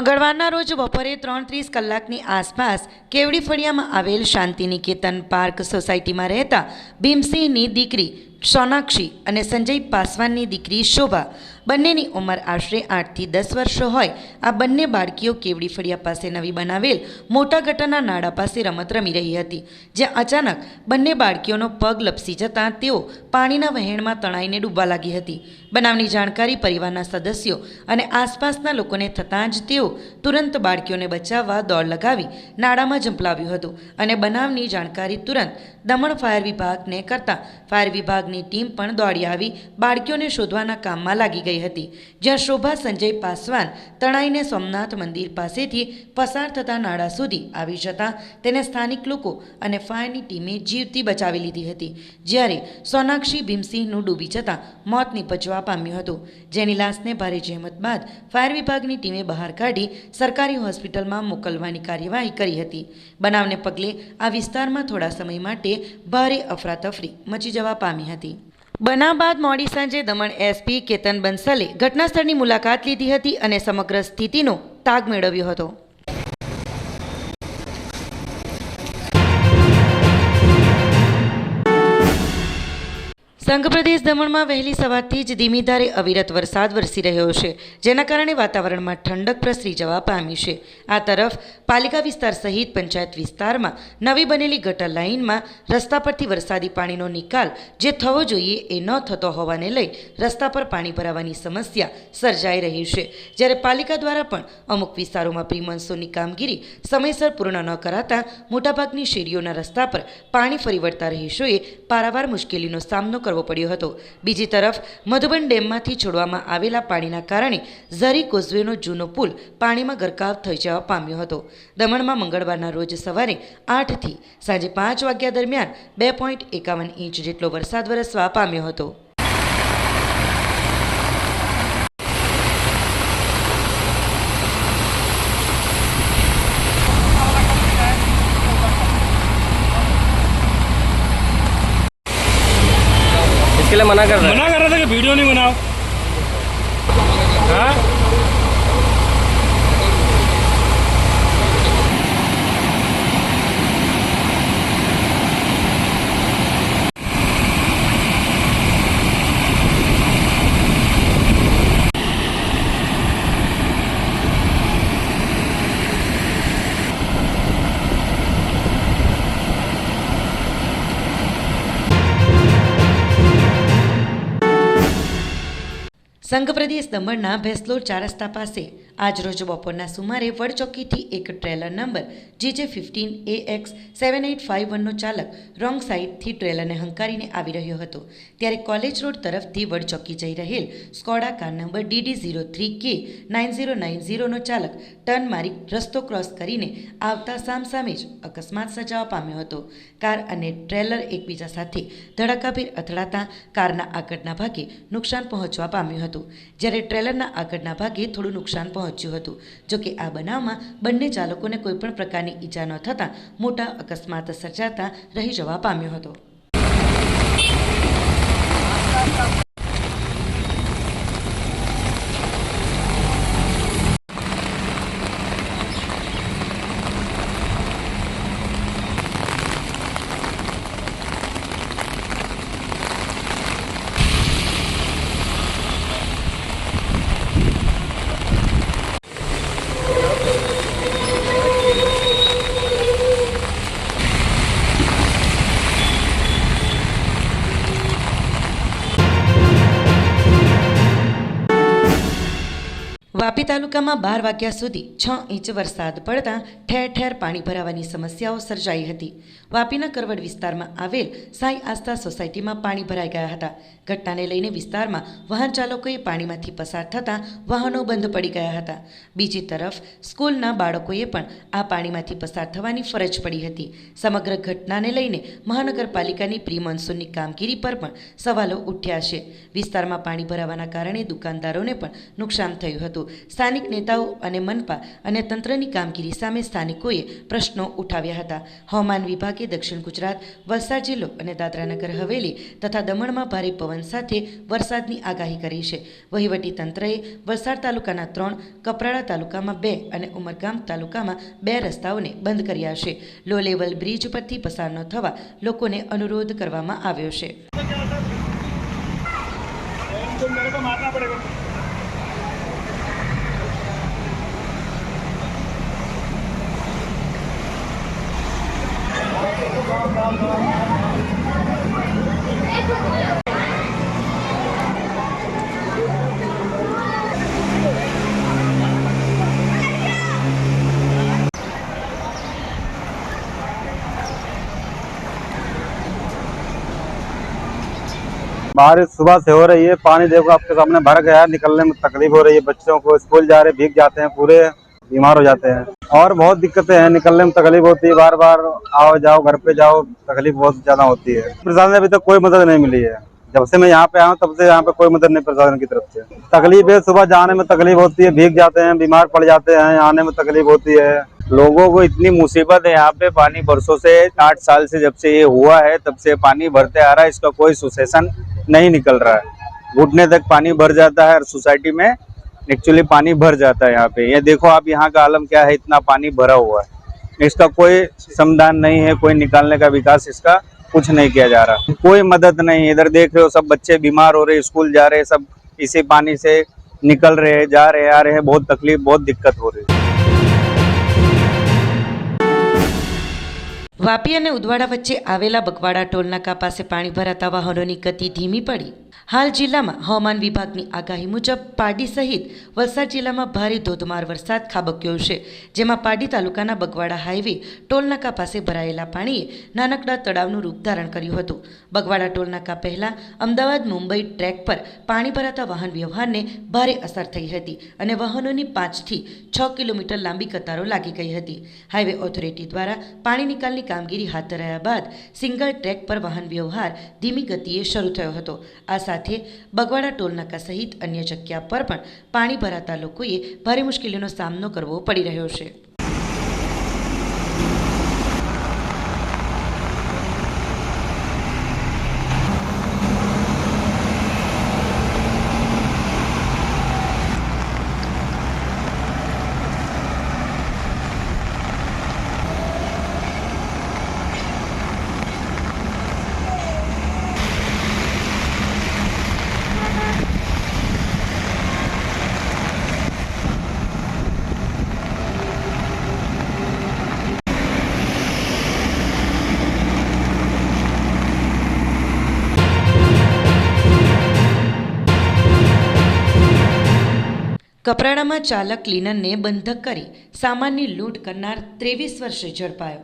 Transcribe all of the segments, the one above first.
મંગળવારના રોજ બપોરે ત્રણ ત્રીસ કલાકની આસપાસ કેવડી ફળિયામાં આવેલ શાંતિનિકેતન પાર્ક સોસાયટીમાં રહેતા ભીમસિંહની દીકરી સોનાક્ષી અને સંજય પાસવાનની દીકરી શોભા બંનેની ઉંમર આશરે આઠથી દસ વર્ષો હોય. આ બંને બાળકીઓ કેવડી ફળિયા પાસે નવી બનાવેલ મોટા ગટરના નાળા પાસે રમત રમી રહી હતી. જ્યાં અચાનક બંને બાળકીઓનો પગ લપસી જતાં તેઓ પાણીના વહેણમાં તણાઈને ડૂબવા લાગી હતી. બનાવની જાણકારી પરિવારના સદસ્યો અને આસપાસના લોકોને થતાં જ તેઓ તુરંત બાળકીઓને બચાવવા દોડ લગાવી નાળામાં ઝંપલાવ્યું હતું અને બનાવની જાણકારી તુરંત દમણ ફાયર વિભાગને કરતાં ફાયર વિભાગની ટીમ પણ દોડી આવી. બાળકીઓને શોધવાના કામમાં લાગી ગઈ હતી. જ્યાં શોભા સંજય પાસવાન તણાઈને સોમનાથ મંદિર પાસેથી પસાર થતા નાળા સુધી આવી જતાં તેને સ્થાનિક લોકો અને ફાયરની ટીમે જીવતી બચાવી લીધી હતી. જ્યારે સોનાક્ષી ભીમસિંહનું ડૂબી જતાં મોત નિપજવા પામ્યું હતું. જેની લાશને ભારે જહેમત બાદ ફાયર વિભાગની ટીમે બહાર કાઢી સરકારી હોસ્પિટલમાં મોકલવાની કાર્યવાહી કરી હતી. બનાવને પગલે આ વિસ્તારમાં થોડા સમય માટે ભારે અફરાતફરી મચી જવા પામી હતી. બનાવ બાદ મોડી સાંજે દમણ એસપી કેતન બંસલે ઘટનાસ્થળની મુલાકાત લીધી હતી અને સમગ્ર સ્થિતિનો તાગ મેળવ્યો હતો. સંઘ પ્રદેશ દમણમાં વહેલી સવારથી જ ધીમી ધારે અવિરત વરસાદ વરસી રહ્યો છે, જેના કારણે વાતાવરણમાં ઠંડક પ્રસરી જવા પામી છે. આ તરફ પાલિકા વિસ્તાર સહિત પંચાયત વિસ્તારમાં નવી બનેલી ગટર લાઇનમાં રસ્તા પરથી વરસાદી પાણીનો નિકાલ જે થવો જોઈએ એ ન થતો હોવાને લઈ રસ્તા પર પાણી ભરાવાની સમસ્યા સર્જાઈ રહી છે. જ્યારે પાલિકા દ્વારા પણ અમુક વિસ્તારોમાં પ્રિમોન્સૂનની કામગીરી સમયસર પૂર્ણ ન કરાતા મોટાભાગની શેરીઓના રસ્તા પર પાણી ફરી વળતા રહીશોએ પારાવાર મુશ્કેલીનો સામનો કરવો પડ્યો હતો. બીજી તરફ, મધુબન ડેમમાંથી છોડવામાં આવેલા પાણીના કારણે ઝરી કોઝવેનો જૂનો પુલ પાણીમાં ગરકાવ થઈ જવા પામ્યો હતો. દમણમાં મંગળવારના રોજ સવારે આઠથી સાંજે પાંચ વાગ્યા દરમિયાન બે પોઈન્ટ એકાવન ઇંચ જેટલો વરસાદ વરસવા પામ્યો હતો. इसके लिए मना कर रहा है मना कर रहा था कि वीडियो नहीं बनाओ हाँ સંઘ પ્રદેશ દમણના ભેસલોર ચાર રસ્તા પાસે આજરોજ બપોરના સુમારે વડચોકીથી એક trailer number, GJ fifteen A X seven eight five વનનો ચાલક, રોંગ સાઇડથી ટ્રેલરને હંકારીને આવી રહ્યો હતો. ત્યારે કોલેજ રોડ તરફથી વડચોકી જઈ રહેલ Skoda car number DD zero three K nine zero nine ઝીરોનો ચાલક ટર્ન મારી રસ્તો ક્રોસ કરીને આવતા સામસામે જ અકસ્માત સજાવા પામ્યો હતો. કાર અને ટ્રેલર એકબીજા સાથે ધડાકાભેર અથડાતા કારના આગળના ભાગે નુકસાન પહોંચવા પામ્યું હતું. જ્યારે ટ્રેલરના આગળના ભાગે થોડું નુકસાન પહોંચ્યું હતું. જોકે આ બનાવમાં બંને ચાલકોને કોઈપણ પ્રકારની ઈજા ન થતાં મોટા અકસ્માત સર્જાતા રહી જવા પામ્યો હતો. તાલુકામાં બાર વાગ્યા સુધી છ ઇંચ વરસાદ પડતા ઠેર ઠેર પાણી ભરાવાની સમસ્યાઓ સર્જાઈ હતી. વાપીના કરવડ વિસ્તારમાં આવેલ સાઈ આસ્થા સોસાયટીમાં પાણી ભરાઈ ગયા હતા. ઘટનાને લઈને વિસ્તારમાં વાહન ચાલકોએ પાણીમાંથી પસાર થતાં વાહનો બંધ પડી ગયા હતા. બીજી તરફ, સ્કૂલના બાળકોએ પણ આ પાણીમાંથી પસાર થવાની ફરજ પડી હતી. સમગ્ર ઘટનાને લઈને મહાનગરપાલિકાની પ્રી મોન્સૂનની કામગીરી પર પણ સવાલો ઉઠ્યા છે. વિસ્તારમાં પાણી ભરાવાના કારણે દુકાનદારોને પણ નુકસાન થયું હતું. સ્થાનિક નેતાઓ અને મનપા અને તંત્રની કામગીરી સામે સ્થાનિકોએ પ્રશ્નો ઉઠાવ્યા હતા. હવામાન વિભાગે દક્ષિણ ગુજરાત, વલસાડ જિલ્લો અને દાદરાનગર હવેલી તથા દમણમાં ભારે પવન સાથે વરસાદની આગાહી કરી છે. વહીવટી તંત્રએ વલસાડ તાલુકાના ત્રણ, કપરાડા તાલુકામાં બે અને ઉમરગામ તાલુકામાં બે રસ્તાઓને બંધ કર્યા છે. લો લેવલ બ્રિજ પરથી પસાર ન થવા લોકોને અનુરોધ કરવામાં આવ્યો છે. बारिश सुबह से हो रही है, पानी देखो आपके सामने भर गया है, निकलने में तकलीफ़ हो रही है, बच्चों को स्कूल जा रहे भीग जाते हैं पूरे। बीमार हो जाते हैं। और बहुत दिक्कतें हैं, निकलने में तकलीफ़ होती है बार बार आओ जाओ, घर पे जाओ, तकलीफ़ बहुत ज़्यादा होती है। प्रशासन अभी तक तो कोई मदद नहीं मिली है। जब से मैं यहाँ पे आया तब से यहाँ पे कोई मदद नहीं प्रशासन की तरफ़ से। तकलीफ़ है, सुबह जाने में तकलीफ़ होती है, भीग जाते हैं, बीमार पड़ जाते हैं, आने में तकलीफ़ होती है। लोगों को इतनी मुसीबत है यहाँ पे, पानी बरसों से आठ साल से जब से ये हुआ है, तब से पानी भरते आ रहा है, इसका कोई सुसेशन नहीं निकल रहा है। घुटने तक पानी भर जाता है सोसाइटी में एक्चुअली पानी भर जाता है यहाँ पे ये देखो आप यहाँ का आलम क्या है इतना पानी भरा हुआ है इसका कोई समाधान नहीं है कोई निकालने का विकास इसका कुछ नहीं किया जा रहा कोई मदद नहीं इधर देख रहे हो सब बच्चे बीमार हो रहे स्कूल जा रहे सब इसी पानी से निकल रहे हैं जा रहे हैं आ रहे हैं बहुत तकलीफ बहुत दिक्कत हो रही है વાપી અને ઉદવાડા વચ્ચે આવેલા બગવાડા ટોલનાકા પાસે પાણી ભરાતા વાહનોની ગતિ ધીમી પડી હાલ જિલ્લામાં હવામાન વિભાગની આગાહી મુજબ પારડી સહિત વલસાડ જિલ્લામાં ભારે ધોધમાર વરસાદ ખાબક્યો છે, જેમાં પાડી તાલુકાના બગવાડા હાઈવે ટોલનાકા પાસે ભરાયેલા પાણીએ નાનકડા તળાવનું રૂપ ધારણ કર્યું હતું. બગવાડા ટોલનાકા પહેલાં અમદાવાદ મુંબઈ ટ્રેક પર પાણી ભરાતા વાહન વ્યવહારને ભારે અસર થઈ હતી અને વાહનોની પાંચથી છ કિલોમીટર લાંબી કતારો લાગી ગઈ હતી. હાઈવે ઓથોરિટી દ્વારા પાણી નિકાલની કામગીરી હાથ ધરાયા બાદ સિંગલ ટ્રેક પર વાહન વ્યવહાર ધીમી ગતિએ શરૂ થયો હતો. આ સાથે બગવાડા ટોલનાકા સહિત અન્ય જગ્યા પર પણ પાણી ભરાતા લોકોએ ભારે મુશ્કેલીનો સામનો કરવો પડી રહ્યો છે. કપરાડામાં ચાલક ક્લીનરને બંધક કરી સામાનની લૂંટ કરનાર ત્રેવીસ વર્ષે ઝડપાયો.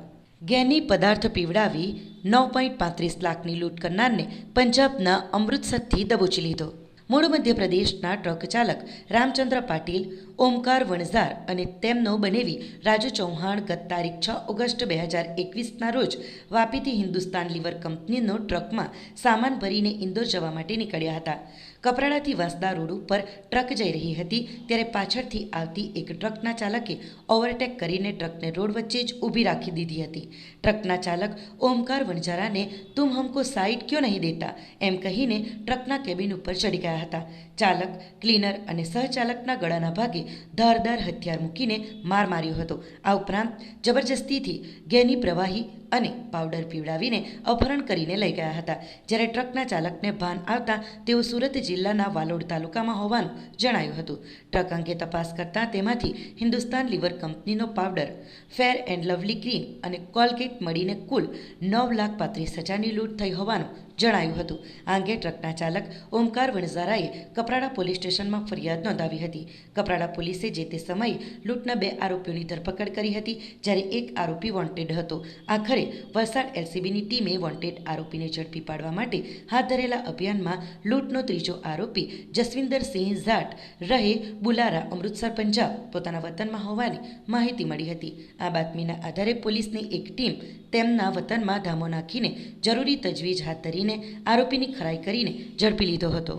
ગેની પદાર્થ પીવડાવી નવ પોઈન્ટ પાંત્રીસ લાખની લૂંટ કરનારને પંજાબના અમૃતસરથી દબોચી લીધો. મૂળ મધ્યપ્રદેશના ટ્રક ચાલક રામચંદ્ર પાટીલ, ઓમકાર વણઝાર અને તેમનો બનેવી રાજુ ચૌહાણ ગત તારીખ છ ઓગસ્ટ બે હજાર એકવીસના રોજ વાપીથી હિન્દુસ્તાન લીવર કંપનીનો ટ્રકમાં સામાન ભરીને ઇન્દોર જવા માટે નીકળ્યા હતા. કપરાડાથી વાંસદા રોડ ઉપર ટ્રક જઈ રહી હતી. ત્યારે પાછળથી આવતી એક ટ્રકના ચાલકે ઓવરટેક કરીને ટ્રકને રોડ વચ્ચે જ ઊભી રાખી દીધી હતી. ટ્રકના ચાલક ઓમકાર વણઝારાને, તુમ હમકો સાઈડ ક્યો નહીં દેતા? એમ કહીને ટ્રકના કેબિન ઉપર ચડી ગયા હતા. ચાલક, ક્લીનર અને સહચાલકના ગળાના ભાગે ધારદાર હથિયાર મૂકીને માર માર્યો હતો. આ ઉપરાંત જબરજસ્તીથી ઘેની પ્રવાહી અને પાવડર પીવડાવીને અપહરણ કરીને લઈ ગયા હતા. જ્યારે ટ્રકના ચાલકને ભાન આવતા તેઓ સુરત જિલ્લાના વાલોડ તાલુકામાં હોવાનું જણાયું હતું. ટ્રક અંગે તપાસ કરતાં તેમાંથી હિન્દુસ્તાન લિવર કંપનીનો powder, fair and lovely cream અને કોલગેટ મળીને કુલ નવ લાખ પાંત્રીસ હજારની લૂંટ થઈ હોવાનું જણાયું હતું. આ અંગે ટ્રકના ચાલક ઓમકાર વણઝારાએ કપરાડા પોલીસ સ્ટેશનમાં ફરિયાદ નોંધાવી હતી. કપરાડા પોલીસે જે તે સમયે લૂંટના બે આરોપીઓની ધરપકડ કરી હતી, જ્યારે એક આરોપી વોન્ટેડ હતો. આખરે વલસાડ એલસીબીની ટીમે વોન્ટેડ આરોપીને ઝડપી પાડવા માટે હાથ ધરેલા અભિયાનમાં લૂંટનો ત્રીજો આરોપી જસવિંદરસિંહ ઝાટ રહે બુલારા અમૃતસર, પંજાબ. પોતાના વતનમાં હોવાની માહિતી મળી હતી. આ બાતમીના આધારે પોલીસની એક ટીમ તેમના વતનમાં ધામો નાખીને જરૂરી તજવીજ હાથ ધરીને આરોપીની ખરાઈ કરીને ઝડપી લીધો હતો.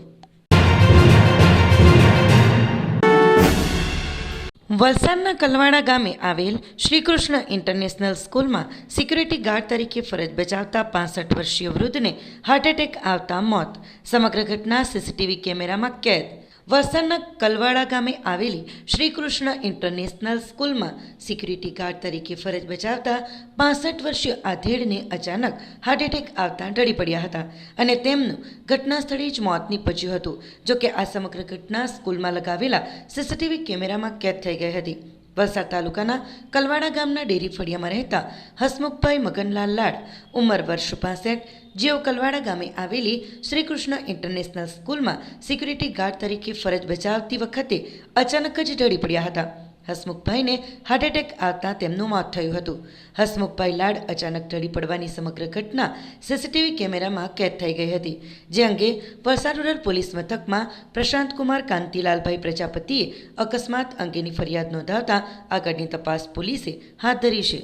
વલસાડના કલવાડા ગામે આવેલ શ્રીકૃષ્ણ ઇન્ટરનેશનલ સ્કૂલમાં સિક્યુરિટી ગાર્ડ તરીકે ફરજ બજાવતા પાસઠ વર્ષીય વૃદ્ધને હાર્ટ એટેક આવતા મોત. સમગ્ર ઘટના સીસીટીવી કેમેરામાં કેદ. વલસાડના કલવાડા ગામે આવેલી શ્રીકૃષ્ણ ઇન્ટરનેશનલ સ્કૂલમાં સિક્યુરિટી ગાર્ડ તરીકે ફરજ બજાવતા પાસઠ વર્ષીય આધેડને અચાનક હાર્ટ એટેક આવતા ઢળી પડ્યા હતા અને તેમનું ઘટના સ્થળે જ મોત નીપજ્યું હતું. જોકે આ સમગ્ર ઘટના સ્કૂલમાં લગાવેલા સીસીટીવી કેમેરામાં કેદ થઈ ગઈ હતી. વલસાડ તાલુકાના કલવાડા ગામના ડેરી ફળિયામાં રહેતા હસમુખભાઈ મગનલાલ લાડ ઉંમર વર્ષ પાસઠ, જેઓ કલવાડા ગામે આવેલી શ્રીકૃષ્ણ ઇન્ટરનેશનલ સ્કૂલમાં સિક્યુરિટી ગાર્ડ તરીકે ફરજ બજાવતી વખતે અચાનક જ ઢળી પડ્યા હતા. હસમુખભાઈને હાર્ટ એટેક આવતા તેમનું મોત થયું હતું. હસમુખભાઈ લાડ અચાનક ઢળી પડવાની સમગ્ર ઘટના સીસીટીવી કેમેરામાં કેદ થઈ ગઈ હતી. જે અંગે વલસાડ રૂરલ પોલીસ મથકમાં પ્રશાંતકુમાર કાંતિલાલભાઈ પ્રજાપતિએ અકસ્માત અંગેની ફરિયાદ નોંધાવતા આગળની તપાસ પોલીસે હાથ ધરી છે.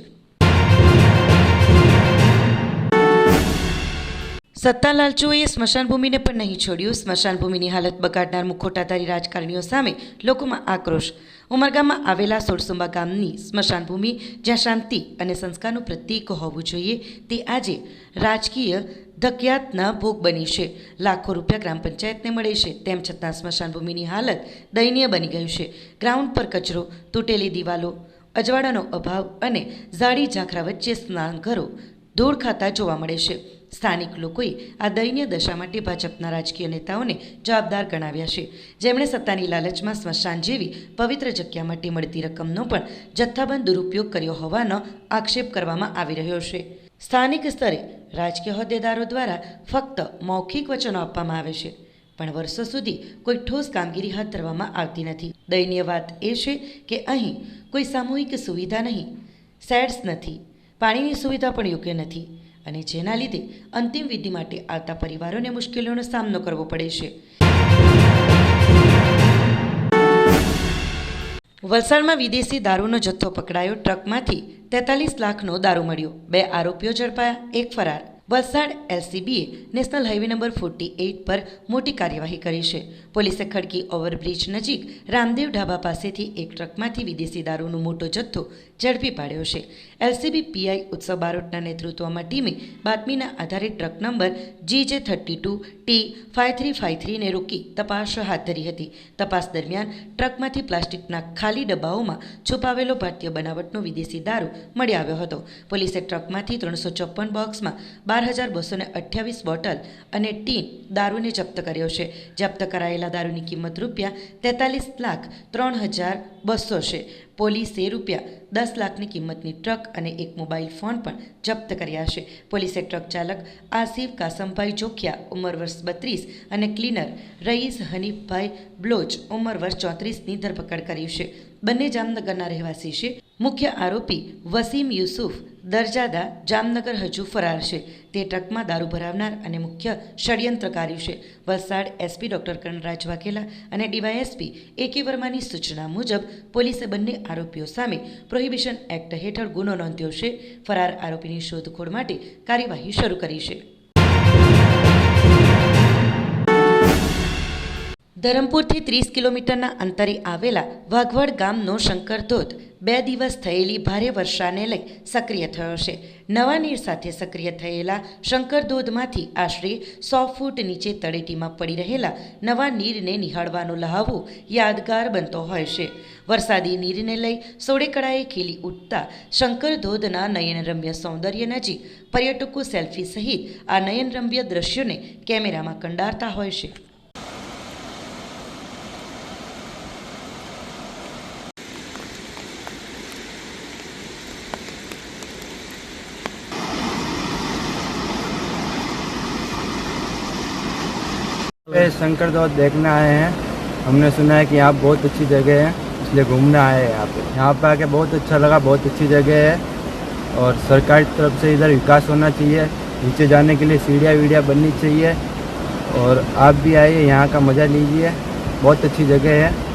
સત્તા લાલચુઓએ સ્મશાનભૂમિને પણ નહીં છોડ્યું. સ્મશાનભૂમિની હાલત બગાડનાર મુખોટાધારી રાજકારણીઓ સામે લોકોમાં આક્રોશ. ઉમરગામમાં આવેલા સોળસુંબા ગામની સ્મશાનભૂમિ, જ્યાં શાંતિ અને સંસ્કારનું પ્રતીક હોવું જોઈએ, તે આજે રાજકીય ધકિયાતના ભોગ બની છે. લાખો રૂપિયા ગ્રામ પંચાયતને મળે છે, તેમ છતાં સ્મશાનભૂમિની હાલત દયનીય બની ગયું છે. ગ્રાઉન્ડ પર કચરો, તૂટેલી દિવાલો, અજવાળાનો અભાવ અને ઝાડી ઝાંખરા વચ્ચે સ્નાન ઘરો ધૂળ ખાતા જોવા મળે છે. સ્થાનિક લોકોએ આ દયનીય દશા માટે ભાજપના રાજકીય નેતાઓને જવાબદાર ગણાવ્યા છે. જેમણે સત્તાની લાલચમાં સ્મશાન જેવી પવિત્ર જગ્યા માટે મળતી રકમનો પણ જથ્થાબંધ દુરુપયોગ કર્યો હોવાનો આક્ષેપ કરવામાં આવી રહ્યો છે. સ્થાનિક સ્તરે રાજકીય હોદ્દેદારો દ્વારા ફક્ત મૌખિક વચનો આપવામાં આવે છે, પણ વર્ષો સુધી કોઈ ઠોસ કામગીરી હાથ ધરવામાં આવતી નથી. દયનીય વાત એ છે કે અહીં કોઈ સામૂહિક સુવિધા નહીં, સેડ્સ નથી, પાણીની સુવિધા પણ યોગ્ય નથી. અને જેના લીધે અંતિમ વિધિ માટે આવતા પરિવારોને મુશ્કેલીઓનો સામનો કરવો પડે છે. વલસાડમાં વિદેશી દારૂનો જથ્થો પકડાયો. ટ્રકમાંથી તેતાલીસ લાખનો દારૂ મળ્યો. બે આરોપીઓ ઝડપાયા, એક ફરાર. Valsad એલસીબીએ national highway number forty eight પર મોટી કાર્યવાહી કરી છે. પોલીસે ખડકી ઓવરબ્રિજ નજીક રામદેવ ઢાબા પાસેથી એક ટ્રકમાંથી વિદેશી દારૂનો મોટો જથ્થો ઝડપી પાડ્યો છે. એલસીબી પીઆઈ ઉત્સવ બારોટના નેતૃત્વમાં ટીમે બાતમીના આધારે truck number G J thirty two T five three five થ્રીને રોકી તપાસ હાથ ધરી હતી. તપાસ દરમિયાન ટ્રકમાંથી પ્લાસ્ટિકના ખાલી ડબ્બાઓમાં છુપાવેલો ભારતીય બનાવટનો વિદેશી દારૂ મળી આવ્યો હતો. પોલીસે ટ્રકમાંથી ત્રણસો ચોપન બોક્સમાં બાર હજાર બસો અઠ્યાવીસ બોટલ અને ટીન દારૂને જપ્ત કર્યો છે. જપ્ત કરાયેલા દારૂની કિંમત રૂપિયા તેતાલીસ લાખ ત્રણ હજાર બસો છે. પોલીસે રૂપિયા દસ લાખની કિંમતની ટ્રક અને એક મોબાઈલ ફોન પણ જપ્ત કર્યા છે. પોલીસે ટ્રક ચાલક આસિફ કાસમભાઈ જોખિયા, ઉંમર વર્ષ બત્રીસ, અને ક્લીનર રઈસ હનીફભાઈ બ્લોચ, ઉંમર વર્ષ ચોત્રીસની ધરપકડ કરી છે. બંને જામનગરના રહેવાસી છે. મુખ્ય આરોપી વસીમ યુસુફ દરજાદા જામનગર હજુ ફરાર છે. તે ટ્રકમાં દારૂ ભરાવનાર અને મુખ્ય ષડયંત્રકારી છે. વલસાડ એસપી ડોક્ટર કર્ણરાજ વાઘેલા અને ડીવાયએસપી એ કે વર્માની સૂચના મુજબ પોલીસે બંને આરોપીઓ સામે પ્રોહિબિશન એક્ટ હેઠળ ગુનો નોંધ્યો છે. ફરાર આરોપીની શોધખોળ માટે કાર્યવાહી શરૂ કરી છે. ધરમપુરથી ત્રીસ કિલોમીટરના અંતરે આવેલા વાઘવડ ગામનો શંકર ધોધ બે દિવસ થયેલી ભારે વર્ષાને લઈ સક્રિય થયો છે. નવા નીર સાથે સક્રિય થયેલા શંકર ધોધમાંથી આશરે સો ફૂટ નીચે તળેટીમાં પડી રહેલા નવા નીરને નિહાળવાનો લહાવો યાદગાર બનતો હોય છે. વરસાદી નીરને લઈ સોડેકળાએ ખીલી ઉઠતા શંકર ધોધના નયનરમ્ય સૌંદર્ય નજીક પર્યટકો સેલ્ફી સહિત આ નયનરમ્ય દ્રશ્યોને કેમેરામાં કંડારતા હોય છે. शंकर धोत देखने आए हैं। हमने सुना है कि यहाँ बहुत अच्छी जगह है, इसलिए घूमने आए हैं यहाँ पे। यहाँ पे आके बहुत अच्छा लगा, बहुत अच्छी जगह है और सरकार की तरफ़ से इधर विकास होना चाहिए, नीचे जाने के लिए सीढ़िया वीढ़िया बननी चाहिए और आप भी आइए, यहाँ का मज़ा लीजिए। बहुत अच्छी जगह है।